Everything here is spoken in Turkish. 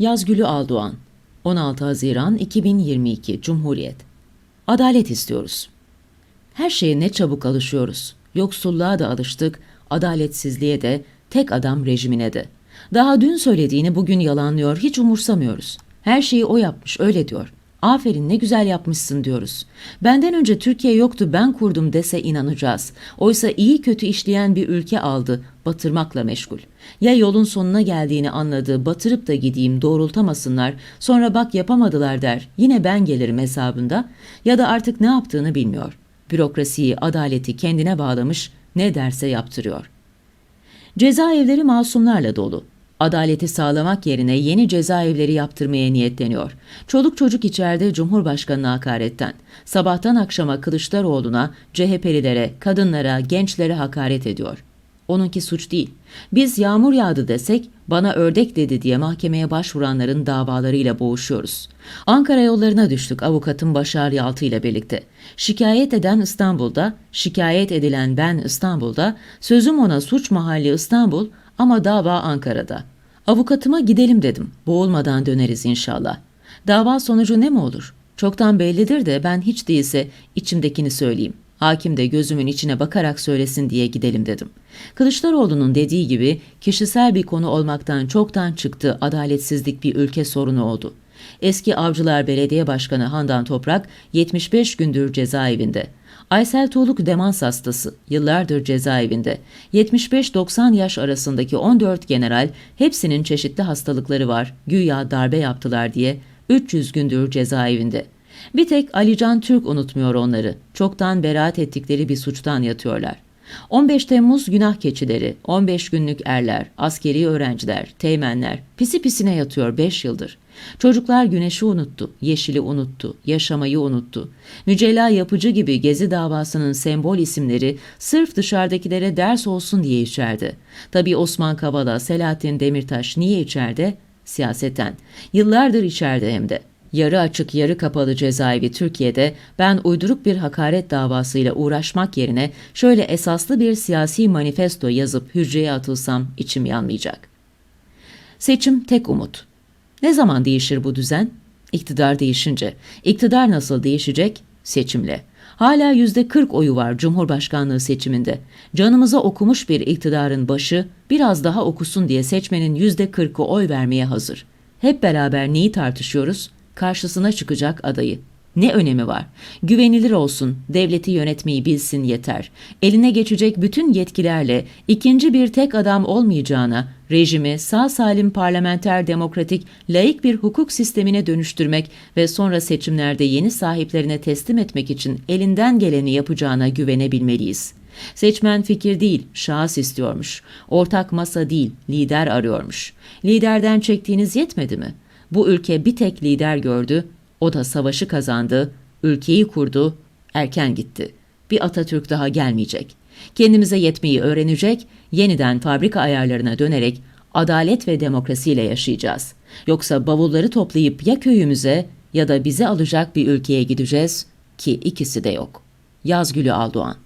Yazgülü Aldoğan 16 Haziran 2022 Cumhuriyet Adalet istiyoruz. Her şeye ne çabuk alışıyoruz. Yoksulluğa da alıştık, adaletsizliğe de, tek adam rejimine de. Daha dün söylediğini bugün yalanlıyor, hiç umursamıyoruz. Her şeyi o yapmış, öyle diyor. Aferin ne güzel yapmışsın diyoruz. Benden önce Türkiye yoktu ben kurdum dese inanacağız. Oysa iyi kötü işleyen bir ülke aldı, batırmakla meşgul. Ya yolun sonuna geldiğini anladı, batırıp da gideyim doğrultamasınlar, sonra bak yapamadılar der, yine ben gelirim hesabında ya da artık ne yaptığını bilmiyor. Bürokrasiyi, adaleti kendine bağlamış, ne derse yaptırıyor. Cezaevleri masumlarla dolu. Adaleti sağlamak yerine yeni cezaevleri yaptırmaya niyetleniyor. Çoluk çocuk içeride Cumhurbaşkanı'na hakaretten, sabahtan akşama Kılıçdaroğlu'na, CHP'lilere, kadınlara, gençlere hakaret ediyor. Onunki suç değil. Biz yağmur yağdı desek bana ördek dedi diye mahkemeye başvuranların davalarıyla boğuşuyoruz. Ankara yollarına düştük avukatım Başar Yaltı ile birlikte. Şikayet eden İstanbul'da, şikayet edilen ben İstanbul'da, sözüm ona suç mahalli İstanbul ama dava Ankara'da. Avukatıma gidelim dedim. Boğulmadan döneriz inşallah. Dava sonucu ne mi olur? Çoktan bellidir de ben hiç değilse içimdekini söyleyeyim. Hakim de gözümün içine bakarak söylesin diye gidelim dedim. Kılıçdaroğlu'nun dediği gibi kişisel bir konu olmaktan çoktan çıktı adaletsizlik bir ülke sorunu oldu. Eski Avcılar Belediye Başkanı Handan Toprak 75 gündür cezaevinde. Aysel Tuğluk demans hastası, yıllardır cezaevinde. 75-90 yaş arasındaki 14 general hepsinin çeşitli hastalıkları var, güya darbe yaptılar diye 300 gündür cezaevinde. Bir tek Alican Türk unutmuyor onları. Çoktan beraat ettikleri bir suçtan yatıyorlar. 15 Temmuz günah keçileri, 15 günlük erler, askeri öğrenciler, teğmenler pisi pisine yatıyor 5 yıldır. Çocuklar güneşi unuttu, yeşili unuttu, yaşamayı unuttu. Mücella yapıcı gibi Gezi davasının sembol isimleri sırf dışarıdakilere ders olsun diye içeride. Tabii Osman Kavala, Selahattin Demirtaş niye içeride? Siyaseten. Yıllardır içeride hem de. Yarı açık yarı kapalı cezaevi Türkiye'de ben uyduruk bir hakaret davasıyla uğraşmak yerine şöyle esaslı bir siyasi manifesto yazıp hücreye atılsam içim yanmayacak. Seçim tek umut. Ne zaman değişir bu düzen? İktidar değişince. İktidar nasıl değişecek? Seçimle. Hala yüzde 40 oyu var Cumhurbaşkanlığı seçiminde. Canımıza okumuş bir iktidarın başı biraz daha okusun diye seçmenin yüzde 40'ı oy vermeye hazır. Hep beraber neyi tartışıyoruz? Karşısına çıkacak adayı. Ne önemi var? Güvenilir olsun, devleti yönetmeyi bilsin yeter. Eline geçecek bütün yetkilerle ikinci bir tek adam olmayacağına, rejimi sağ salim parlamenter demokratik, laik bir hukuk sistemine dönüştürmek ve sonra seçimlerde yeni sahiplerine teslim etmek için elinden geleni yapacağına güvenebilmeliyiz. Seçmen fikir değil, şahıs istiyormuş. Ortak masa değil, lider arıyormuş. Liderden çektiğiniz yetmedi mi?'' Bu ülke bir tek lider gördü, o da savaşı kazandı, ülkeyi kurdu, erken gitti. Bir Atatürk daha gelmeyecek. Kendimize yetmeyi öğrenecek, yeniden fabrika ayarlarına dönerek adalet ve demokrasiyle yaşayacağız. Yoksa bavulları toplayıp ya köyümüze ya da bizi alacak bir ülkeye gideceğiz ki ikisi de yok. Yazgülü Aldoğan